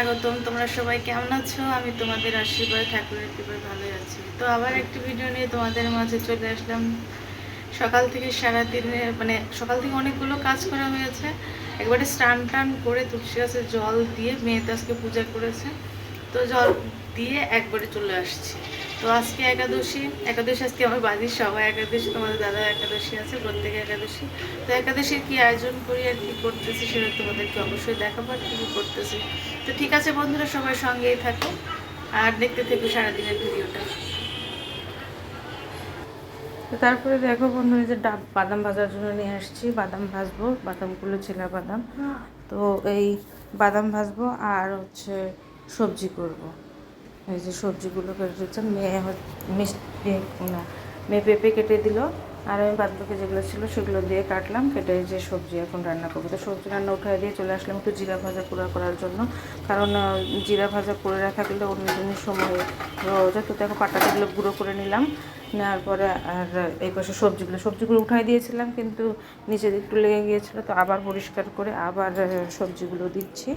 স্বাগতম, তোমরা সবাই কেমন আছো? আমি তোমাদের আশীর্বাদ, ঠাকুরের কৃপায় ভালোই আছি। তো আবার একটি ভিডিও নিয়ে তোমাদের মাঝে চলে আসলাম। সকাল থেকে সারাদিনে মানে সকাল থেকে অনেকগুলো কাজ করা হয়েছে। একবারে স্নান টান করে তুলসী গাছে জল দিয়ে মেয়েতে আজকে পূজা করেছে। তো জল দিয়ে একবারে চলে আসছি। তো আজকে একাদশী। একাদশী আজকে আমার বাড়ির সবাই একাদশী, তোমাদের দাদা একাদশী আছে, প্রত্যেকে একাদশী। তো একাদশীর কি আয়োজন করি আর কি করতেছি সেটা তোমাদেরকে অবশ্যই দেখাবো আর কি করতেছি। তো ঠিক আছে বন্ধুরা, সবাই সঙ্গেই থাকো আর দেখতে থেকো সারাদিনের ভিডিওটা। তো তারপরে দেখো বন্ধুরা যে ডাব বাদাম ভাজার জন্য নিয়ে আসছি। বাদাম ভাজবো, বাদামগুলো ছেলা বাদাম। তো এই বাদাম ভাজবো আর হচ্ছে সবজি করব। এই যে সবজিগুলো কেটে দিচ্ছে মেয়ে মিষ্টি না, মেয়ে পেঁপে কেটে দিল। আর আমি বাদ বাকি যেগুলো ছিল সেগুলো দিয়ে কাটলাম, কেটে যে সবজি এখন রান্না করব। তো সবজি রান্না উঠাই দিয়ে চলে আসলাম একটু জিরা ভাজা পোড়া করার জন্য। কারণ জিরা ভাজা করে রাখা গেলে অন্য দিনের সময় রোজ তো দেখো পাটাগুলো গুঁড়ো করে নিলাম। নেওয়ার পরে আর এই পাশে সবজিগুলো সবজিগুলো উঠাই দিয়েছিলাম কিন্তু নিচে একটু লেগে গিয়েছিল, তো আবার পরিষ্কার করে আবার সবজিগুলো দিচ্ছি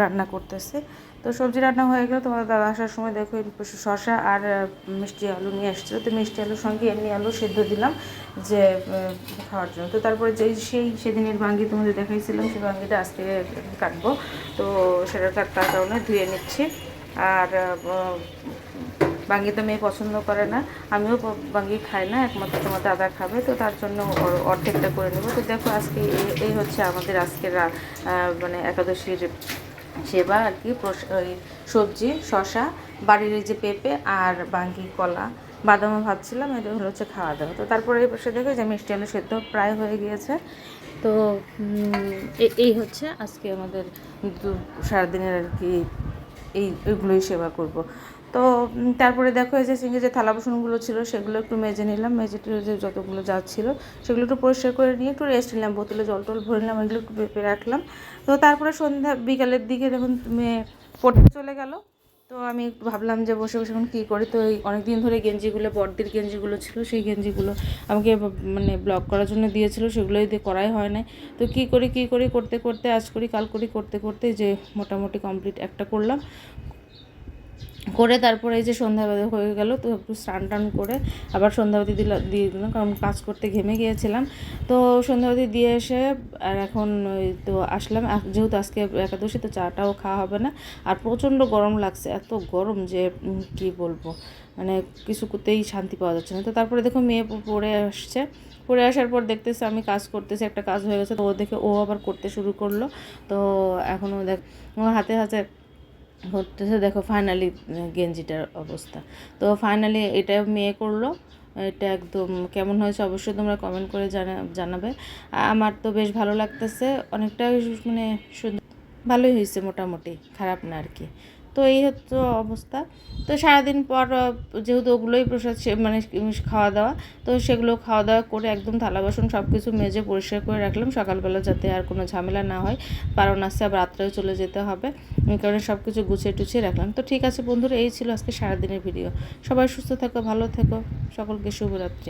রান্না করতেছে। তো সবজি রান্না হয়ে গেলে তোমার দাদা আসার সময় দেখো এই পাশে শশা আর মিষ্টি আলু নিয়ে এসেছিল। তো মিষ্টি আলুর সঙ্গে এমনি আলু সেদ্ধ দিলাম যে খাওয়ার জন্য। তো তারপরে যেই, সেই সেদিনের বাঙ্গি তোমাদের দেখাইছিলাম, সেই বাঙ্গিটা আজকে কাটবো। তো সেটা কাটার কারণে ধুয়ে নিচ্ছি। আর বাঙ্গি তো মেয়ে পছন্দ করে না, আমিও বাঙ্গি খাই না, একমাত্র তোমার দাদা খাবে, তো তার জন্য অর্ধেকটা করে নেব। তো দেখো আজকে এই- হচ্ছে আমাদের আজকের মানে একাদশীর সেবা আর কি সবজি শশা বাড়ির যে পেঁপে আর বাঙ্গি কলা, বাদামও ভাবছিলাম এটা হলো হচ্ছে খাওয়া দাওয়া। তো তারপরে এই পাশে দেখো যে মিষ্টি আলু সেদ্ধ প্রায় হয়ে গিয়েছে। তো এই হচ্ছে আজকে আমাদের সারাদিনের আর কি এই ওইগুলোই সেবা করব। তো তারপরে দেখো এই যে সিঙ্গে যে থালা বাসনগুলো ছিল, সেগুলো একটু মেজে নিলাম। মেজে যে যতগুলো যা ছিল, সেগুলো একটু পরিষ্কার করে নিয়ে একটু রেস্ট নিলাম। বোতলে জল টল ভরে নিলাম, এগুলো একটু পেঁপে রাখলাম। তো তারপরে সন্ধ্যা, বিকালের দিকে দেখুন পড়তে চলে গেল। তো আমি ভাবলাম যে বসে বসে এখন কী করি? তো এই অনেক দিন ধরে গেঞ্জিগুলো, বর্দির গেঞ্জিগুলো ছিল, সেই গেঞ্জিগুলো আমাকে মানে ব্লক করার জন্য দিয়েছিল, সেগুলোই দিয়ে করাই হয় নাই। তো কী করি কী করি, করতে করতে, আজ করি, কাল করি, করতে করতে যে মোটামুটি কমপ্লিট একটা করলাম। করে তারপরে এই যে সন্ধ্যাবেলা হয়ে গেল, তো একটু স্নান টান করে আবার সন্ধ্যাবাতি দিলা দিয়ে দিলাম কারণ কাজ করতে ঘেমে গিয়েছিলাম। তো সন্ধ্যাবাতি দিয়ে এসে আর এখন তো আসলাম। যেহেতু আজকে একাদশী, তো চাটাও খাওয়া হবে না। আর প্রচণ্ড গরম লাগছে, এত গরম যে কি বলব? মানে কিছুতেই শান্তি পাওয়া যাচ্ছে না। তো তারপরে দেখো মেয়ে পড়ে আসছে। পড়ে আসার পর দেখতেছে আমি কাজ করতেছি, একটা কাজ হয়ে গেছে। তো ও দেখে ও আবার করতে শুরু করল। তো এখনও দেখ ও হাতে হাতে করতেছে দেখো ফাইনালি গেঞ্জিটার অবস্থা। তো ফাইনালি এটা মেয়ে করল। এটা একদম কেমন হয়েছে অবশ্যই তোমরা কমেন্ট করে জানা, জানাবে। আমার তো বেশ ভালো লাগতেছে। অনেকটা মানে ভালোই হয়েছে মোটামুটি। খারাপ না আর কি। তো এই হচ্ছে অবস্থা। তো সারাদিন পর যেহেতু ওগুলোই প্রসাদ মানে খাওয়া দাওয়া তো সেগুলো খাওয়া দাওয়া করে একদম থালা বাসন সব কিছু মেজে পরিষ্কার করে রাখলাম। সকালবেলা যাতে আর কোনো ঝামেলা না হয়, কারণ আসছে আবার রাত্রেও চলে যেতে হবে কারণে সব কিছু গুছিয়ে টুছিয়ে রাখলাম। তো ঠিক আছে বন্ধুরা, এই ছিল আজকে সারাদিনের ভিডিও। সবাই সুস্থ থেকো, ভালো থেকো, সকলকে শুভরাত্রি।